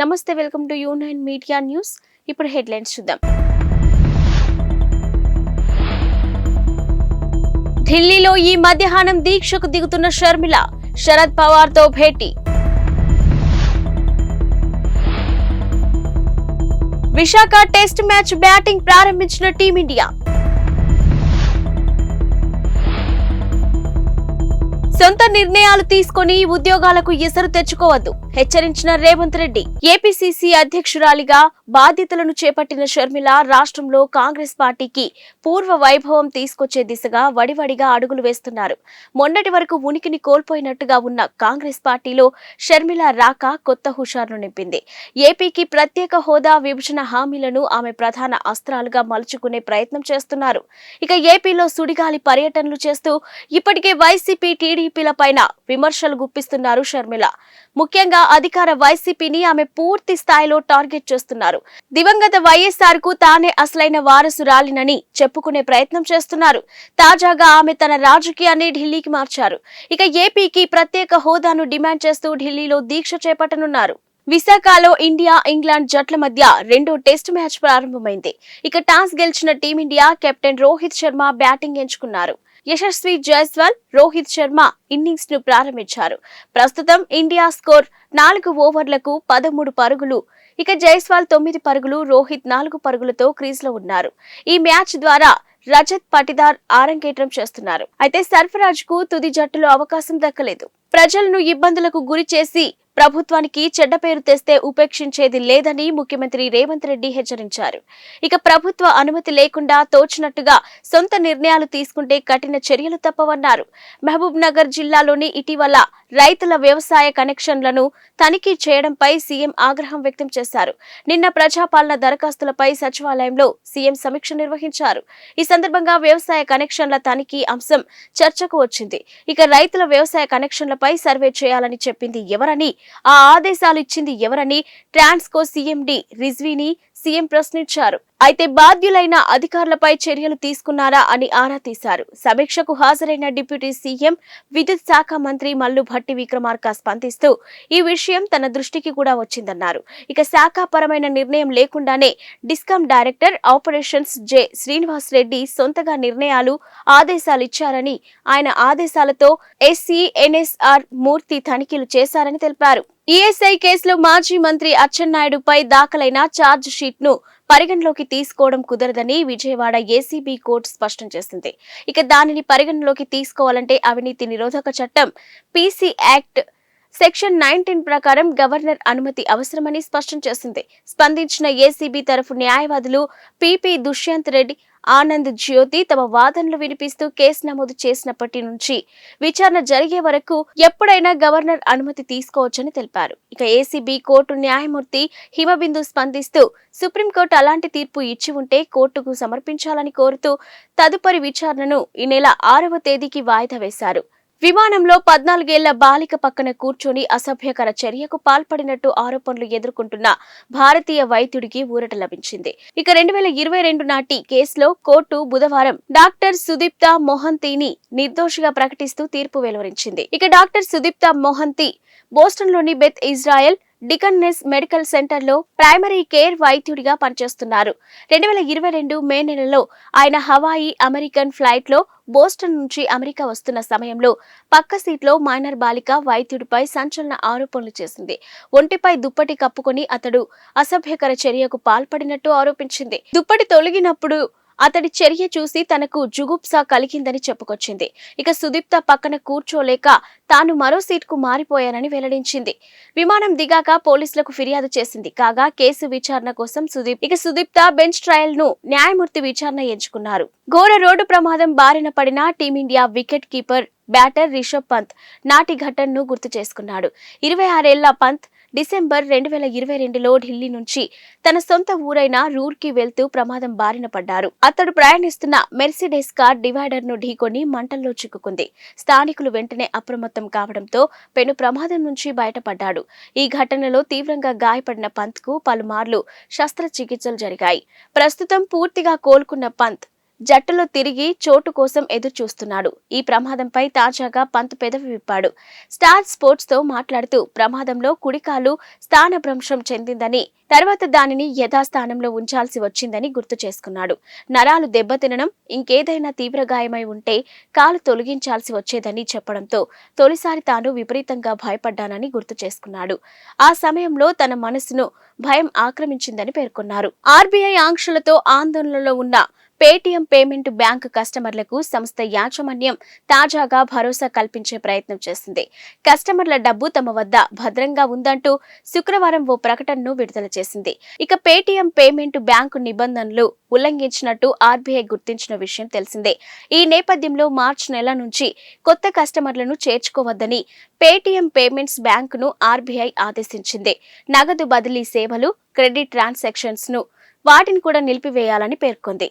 నమస్తే welcome to you nine media news. ఇప్పుడు headlines చూద్దాం. ఢిల్లీలో ఈ మధ్యాహ్నం దీక్షకు దిగుతున్న షర్మిల శరద్ పవార్తో భేటీ. విశాఖ టెస్ట్ మ్యాచ్ బ్యాటింగ్ ప్రారంభించిన టీమిండియా సొంత నిర్ణయాలు తీసుకొని ఉద్యోగాలకు ఎసరు తెచ్చుకోవద్దు. హెచ్చరించిన రేవంత్ రెడ్డి ఏపీసీసీ అధ్యక్షురాలిగా బాధ్యతలను చేపట్టిన షర్మిల రాష్ట్రంలో కాంగ్రెస్ పార్టీకి పూర్వ వైభవం తీసుకొచ్చే దిశగా వడివడిగా అడుగులు వేస్తున్నారు. మొన్నటి వరకు ఉనికిని కోల్పోయినట్టుగా ఉన్న కాంగ్రెస్ పార్టీలో షర్మిల రాక కొత్త హుషారును నింపింది. ఏపీకి ప్రత్యేక హోదా విభజన హామీలను ఆమె ప్రధాన అస్త్రాలుగా మలుచుకునే ప్రయత్నం చేస్తున్నారు. ఇక ఏపీలో సుడిగాలి పర్యటనలు చేస్తూ ఇప్పటికే వైసీపీ టీడీ టీడీపీలపైన విమర్శలు గుప్పిస్తున్నారు షర్మిల. ముఖ్యంగా అధికార వైసీపీని ఆమె పూర్తి స్థాయిలో టార్గెట్ చేస్తున్నారు. దివంగత వైఎస్ఆర్కు తానే అసలైన వారసురాలినని చెప్పుకునే ప్రయత్నం చేస్తున్నారు. తాజాగా ఆమె తన రాజకీయాన్ని ఢిల్లీకి మార్చారు. ఇక ఏపీకి ప్రత్యేక హోదాను డిమాండ్ చేస్తూ ఢిల్లీలో దీక్ష చేపట్టనున్నారు. విశాఖలో ఇండియా ఇంగ్లాండ్ జట్ల మధ్య రెండో టెస్ట్ మ్యాచ్ ప్రారంభమైంది. ఇక టాస్ గెలిచిన team India captain Rohit Sharma batting ఎంచుకున్నారు. యశస్వి జైస్వాల్ రోహిత్ శర్మ ఇన్నింగ్స్ను ప్రారంభించారు. ప్రస్తుతం ఇండియా స్కోర్ నాలుగు ఓవర్లకు పదమూడు పరుగులు. ఇక జైస్వాల్ తొమ్మిది పరుగులు రోహిత్ నాలుగు పరుగులతో క్రీజ్లో ఉన్నారు. ఈ మ్యాచ్ ద్వారా రజత్ పటిదార్ ఆరంగేట్రం చేస్తున్నారు. అయితే సర్ఫరాజ్కు తుది జట్టులో అవకాశం దక్కలేదు. ప్రజలను ఇబ్బందులకు గురి చేసి ప్రభుత్వానికి చెడ్డ పేరు తెస్తే ఉపేక్షించేది లేదని ముఖ్యమంత్రి రేవంత్ రెడ్డి హెచ్చరించారు. ఇక ప్రభుత్వ అనుమతి లేకుండా తోచినట్టుగా సొంత నిర్ణయాలు తీసుకుంటే కఠిన చర్యలు తప్పవన్నారు. మహబూబ్ నగర్ జిల్లాలోని ఇటీవల రైతుల వ్యవసాయ కనెక్షన్లను తనిఖీ చేయడంపై సీఎం ఆగ్రహం వ్యక్తం చేశారు. నిన్న ప్రజాపాలన దరఖాస్తులపై సచివాలయంలో సీఎం సమీక్ష నిర్వహించారు. ఈ సందర్భంగా వ్యవసాయ కనెక్షన్ల తనిఖీ అంశం చర్చకు వచ్చింది. ఇక రైతుల వ్యవసాయ కనెక్షన్లపై సర్వే చేయాలని చెప్పింది ఎవరని ఆ ఆదేశాలు ఇచ్చింది ఎవరని ట్రాన్స్కో సీఎండి రిజ్వీని సీఎం ప్రశ్నించారు. అయితే బాధ్యులైన అధికారులపై చర్యలు తీసుకున్నారా అని ఆరా తీశారు. సమీక్షకు హాజరైన డిప్యూటీ సీఎం విద్యుత్ శాఖ మంత్రి మల్లు భట్టి విక్రమార్క స్పందిస్తూ ఈ విషయం తన దృష్టికి కూడా వచ్చిందన్నారు. ఇక శాఖాపరమైన నిర్ణయం లేకుండానే discom director operations J. Srinivas Reddy సొంతగా నిర్ణయాలు ఆదేశాలు ఇచ్చారని ఆయన ఆదేశాలతో ఎస్సీ ఎన్ఎస్ఆర్ మూర్తి తనిఖీలు చేశారని తెలిపారు. ఈఎస్ఐ కేసులో మాజీ మంత్రి అచ్చెన్నాయుడుపై దాఖలైన ఛార్జ్ షీట్ను పరిగణలోకి తీసుకోవడం కుదరదని విజయవాడ ఏసీబీ కోర్టు స్పష్టం చేసింది. ఇక దానిని పరిగణలోకి తీసుకోవాలంటే అవినీతి నిరోధక చట్టం పీసీ యాక్ట్ సెక్షన్ నైన్టీన్ ప్రకారం గవర్నర్ అనుమతి అవసరమని స్పష్టం చేసింది. స్పందించిన ఏసీబీ తరఫు న్యాయవాదులు పిపి దుష్యంత్ రెడ్డి ఆనంద్ జ్యోతి తమ వాదనలు వినిపిస్తూ కేసు నమోదు చేసినప్పటి నుంచి విచారణ జరిగే వరకు ఎప్పుడైనా గవర్నర్ అనుమతి తీసుకోవచ్చని తెలిపారు. ఇక ఏసీబీ కోర్టు న్యాయమూర్తి హిమబిందు స్పందిస్తూ సుప్రీంకోర్టు అలాంటి తీర్పు ఇచ్చి ఉంటే కోర్టుకు సమర్పించాలని కోరుతూ తదుపరి విచారణను ఈ నెల ఆరవ తేదీకి వాయిదా వేశారు. విమానంలో పద్నాలుగేళ్ళ బాలిక పక్కన కూర్చొని అసభ్యకర చర్యకు పాల్పడినట్టు ఆరోపణలు ఎదుర్కొంటున్న భారతీయ వైద్యుడికి ఊరట లభించింది. ఇక రెండు వేల ఇరవై రెండు నాటి కేసులో కోర్టు బుధవారం డాక్టర్ సుదీప్త మొహంతిని నిర్దోషిగా ప్రకటిస్తూ తీర్పు వెలువరించింది. ఇక డాక్టర్ సుదీప్త మొహంతి బోస్టన్లోని బెత్ ఇజ్రాయెల్ డికన్నెస్ మెడికల్ సెంటర్లో ప్రైమరీ కేర్ వైద్యుడిగా పనిచేస్తున్నారు. రెండు వేల ఇరవై రెండు మే నెలలో ఆయన హవాయి అమెరికన్ ఫ్లైట్లో బోస్టన్ నుంచి అమెరికా వస్తున్న సమయంలో పక్క సీట్లో మైనర్ బాలిక వైద్యుడిపై సంచలన ఆరోపణలు చేసింది. ఒంటిపై దుప్పటి కప్పుకొని అతడు అసభ్యకర చర్యకు పాల్పడినట్టు ఆరోపించింది. దుప్పటి తొలగినప్పుడు అతడి చర్య చూసి తనకు జుగుప్స కలిగిందని చెప్పుకొచ్చింది. ఇక సుదీప్త పక్కన కూర్చోలేక తాను మరో సీట్కు మారిపోయానని వెల్లడించింది. విమానం దిగాక పోలీసులకు ఫిర్యాదు చేసింది. కాగా కేసు విచారణ కోసం సుదీప్ ఇక సుదీప్త బెంచ్ ట్రయల్ను న్యాయమూర్తి విచారణ ఎంచుకున్నారు. ఘోర రోడ్డు ప్రమాదం బారిన పడిన team India wicket keeper batter Rishabh Pant నాటి ఘటనను గుర్తు చేసుకున్నాడు. ఇరవై ఆరేళ్ళ పంత్ డిసెంబర్ రెండు వేల ఇరవై రెండులో ఢిల్లీ నుంచి తన సొంత ఊరైన రూర్కి వెళ్తూ ప్రమాదం బారిన పడ్డారు. అతడు ప్రయాణిస్తున్న మెర్సిడెస్ కార్ డివైడర్ను ఢీకొని మంటల్లో చిక్కుకుంది. స్థానికులు వెంటనే అప్రమత్తం కావడంతో పెను ప్రమాదం నుంచి బయటపడ్డాడు. ఈ ఘటనలో తీవ్రంగా గాయపడిన పంత్కు పలుమార్లు శస్త్రచికిత్సలు జరిగాయి. ప్రస్తుతం పూర్తిగా కోలుకున్న పంత్ జట్టులో తిరిగి చోటు కోసం ఎదురు చూస్తున్నాడు ఈ ప్రమాదంపై తాజాగా పంత్ పెదవి విప్పాడు. స్టార్ స్పోర్ట్స్తో మాట్లాడుతూ ప్రమాదంలో కుడికాలు స్థానభ్రంశం చెందిందని తర్వాత దానిని యథాస్థానంలో ఉంచాల్సి వచ్చిందని గుర్తు చేసుకున్నాడు. నరాలు దెబ్బతినడం ఇంకేదైనా తీవ్ర గాయమై ఉంటే కాలు తొలగించాల్సి వచ్చేదని చెప్పడంతో తొలిసారి తాను విపరీతంగా భయపడ్డానని గుర్తు చేసుకున్నాడు. ఆ సమయంలో తన మనసును భయం ఆక్రమించిందని పేర్కొన్నారు. ఆర్బీఐ ఆంక్షలతో ఆందోళనలో ఉన్న పేటీఎం పేమెంట్ బ్యాంక్ కస్టమర్లకు సంస్థ యాజమాన్యం తాజాగా భరోసా కల్పించే ప్రయత్నం చేసింది. కస్టమర్ల డబ్బు తమ వద్ద భద్రంగా ఉందంటూ శుక్రవారం ఓ ప్రకటనను విడుదల చేసింది. ఇక పేటీఎం పేమెంట్ బ్యాంకు నిబంధనలు ఉల్లంఘించినట్టు ఆర్బీఐ గుర్తించిన విషయం తెలిసిందే. ఈ నేపథ్యంలో మార్చి నెల నుంచి కొత్త కస్టమర్లను చేర్చుకోవద్దని పేటీఎం పేమెంట్స్ బ్యాంకును ఆర్బీఐ ఆదేశించింది. నగదు బదిలీ సేవలు క్రెడిట్ ట్రాన్సాక్షన్స్ను వాటిని కూడా నిలిపివేయాలని పేర్కొంది.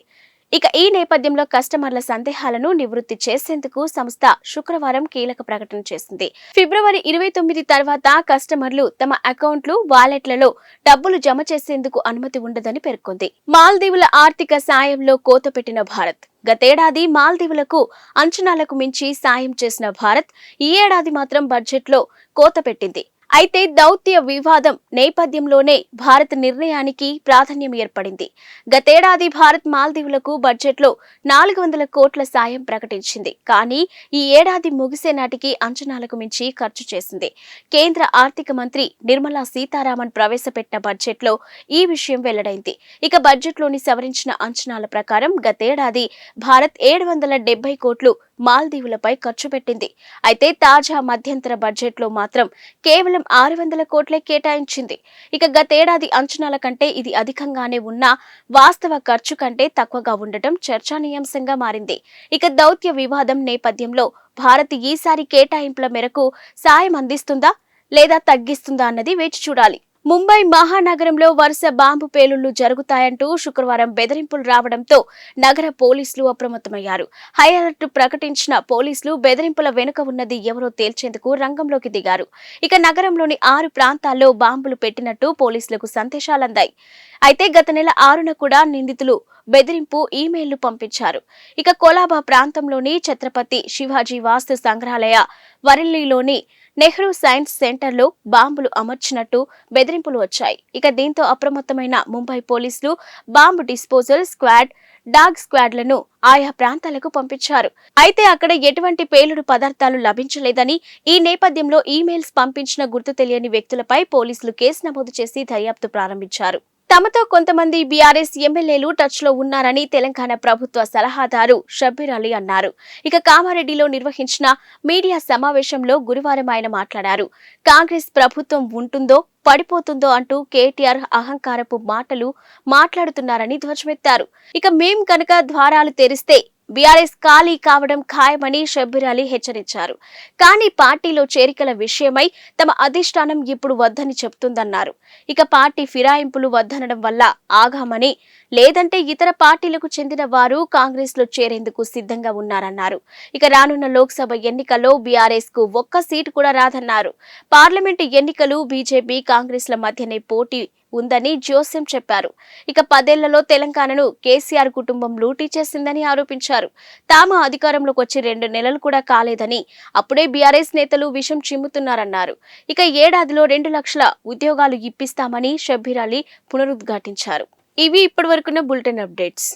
ఇక ఈ నేపథ్యంలో కస్టమర్ల సందేహాలను నివృత్తి చేసేందుకు సంస్థ శుక్రవారం కీలక ప్రకటన చేసింది. ఫిబ్రవరి ఇరవై తొమ్మిది తర్వాత కస్టమర్లు తమ అకౌంట్లు వాలెట్లలో డబ్బులు జమ చేసేందుకు అనుమతి ఉండదని పేర్కొంది. మాల్దీవుల ఆర్థిక సాయంలో కోత పెట్టిన భారత్. గతేడాది మాల్దీవులకు అంచనాలకు మించి సాయం చేసిన భారత్ ఈ ఏడాది మాత్రం బడ్జెట్లో కోత పెట్టింది. అయితే దౌత్య వివాదం నేపథ్యంలోనే భారత్ నిర్ణయానికి ప్రాధాన్యం ఏర్పడింది. గతేడాది భారత్ మాల్దీవులకు బడ్జెట్లో నాలుగు వందల కోట్ల సాయం ప్రకటించింది. కానీ ఈ ఏడాది ముగిసే నాటికి అంచనాలకు మించి ఖర్చు చేసింది. కేంద్ర ఆర్థిక మంత్రి నిర్మలా సీతారామన్ ప్రవేశపెట్టిన బడ్జెట్లో ఈ విషయం వెల్లడైంది. ఇక బడ్జెట్లోని సవరించిన అంచనాల ప్రకారం గతేడాది భారత్ ఏడు వందల డెబ్బై కోట్లు మాల్దీవులపై ఖర్చు పెట్టింది. అయితే తాజా మధ్యంతర బడ్జెట్లో మాత్రం కేవలం ఆరు వందల కోట్లే కేటాయించింది. ఇక గతేడాది అంచనాల కంటే ఇది అధికంగానే ఉన్నా వాస్తవ ఖర్చు కంటే తక్కువగా ఉండటం చర్చానీయాంశంగా మారింది. ఇక దౌత్య వివాదం నేపథ్యంలో భారత్ ఈసారి కేటాయింపుల మేరకు సాయం అందిస్తుందా లేదా తగ్గిస్తుందా అన్నది వేచి చూడాలి. ముంబై మహానగరంలో వరుస బాంబు పేలుళ్ళు జరుగుతాయంటూ శుక్రవారం బెదిరింపులు రావడంతో నగర పోలీసులు అప్రమత్తమయ్యారు. హై అలర్ట్ ప్రకటించిన పోలీసులు బెదిరింపుల వెనుక ఉన్నది ఎవరో తేల్చేందుకు రంగంలోకి దిగారు. ఇక నగరంలోని ఆరు ప్రాంతాల్లో బాంబులు పెట్టినట్టు పోలీసులకు సందేశాలందాయి. అయితే గత నెల ఆరున కూడా నిందితులు బెదిరింపు ఈమెయిల్లు పంపించారు. ఇక కోలాబా ప్రాంతంలోని ఛత్రపతి శివాజీ వాస్తు సంగ్రహాలయ వరిల్లీలోని నెహ్రూ సైన్స్ సెంటర్లో బాంబులు అమర్చినట్టు బెదిరింపులు వచ్చాయి. ఇక దీంతో అప్రమత్తమైన ముంబై పోలీసులు బాంబు డిస్పోజల్ స్క్వాడ్ డాగ్ స్క్వాడ్లను ఆయా ప్రాంతాలకు పంపించారు. అయితే అక్కడ ఎటువంటి పేలుడు పదార్థాలు లభించలేదని ఈ నేపథ్యంలో ఈమెయిల్స్ పంపించిన గుర్తు తెలియని వ్యక్తులపై పోలీసులు కేసు నమోదు చేసి దర్యాప్తు ప్రారంభించారు. తమతో కొంతమంది బీఆర్ఎస్ ఎమ్మెల్యేలు టచ్లో ఉన్నారని తెలంగాణ ప్రభుత్వ సలహాదారు షబ్బీర్ అలీ అన్నారు. ఇక కామారెడ్డిలో నిర్వహించిన మీడియా సమావేశంలో గురువారం ఆయన మాట్లాడారు. కాంగ్రెస్ ప్రభుత్వం ఉంటుందో పడిపోతుందో అంటూ కేటీఆర్ అహంకారపు మాటలు మాట్లాడుతున్నారని ధ్వజమెత్తారు. ఇక మేం కనుక ద్వారాలు తెరిస్తే బీఆర్ఎస్ ఖాళీ కావడం ఖాయమని షబ్బీర్ అలీ హెచ్చరించారు. కానీ పార్టీలో చేరికల విషయమై తమ అధిష్టానం ఇప్పుడు వద్దని చెప్తుందన్నారు. ఇక పార్టీ ఫిరాయింపులు వద్దనడం వల్ల ఆగామని లేదంటే ఇతర పార్టీలకు చెందిన వారు కాంగ్రెస్లో చేరేందుకు సిద్ధంగా ఉన్నారన్నారు. ఇక రానున్న లోక్సభ ఎన్నికల్లో బీఆర్ఎస్కు ఒక్క సీటు కూడా రాదన్నారు. పార్లమెంటు ఎన్నికలు బీజేపీ కాంగ్రెస్ల మధ్యనే పోటీ ఉందని జోస్యం చెప్పారు. ఇక పదేళ్ళలో తెలంగాణను కేసీఆర్ కుటుంబం లూటీ చేసిందని ఆరోపించారు. తాము అధికారంలోకి వచ్చి రెండు నెలలు కూడా కాలేదని అప్పుడే బీఆర్ఎస్ నేతలు విషం చిమ్ముతున్నారన్నారు. ఇక ఏడాదిలో రెండు లక్షల ఉద్యోగాలు ఇప్పిస్తామని షబ్బీర్ అలీ పునరుద్ఘాటించారు. ఇవి ఇప్పటివరకున్న బులెటిన్ అప్డేట్స్.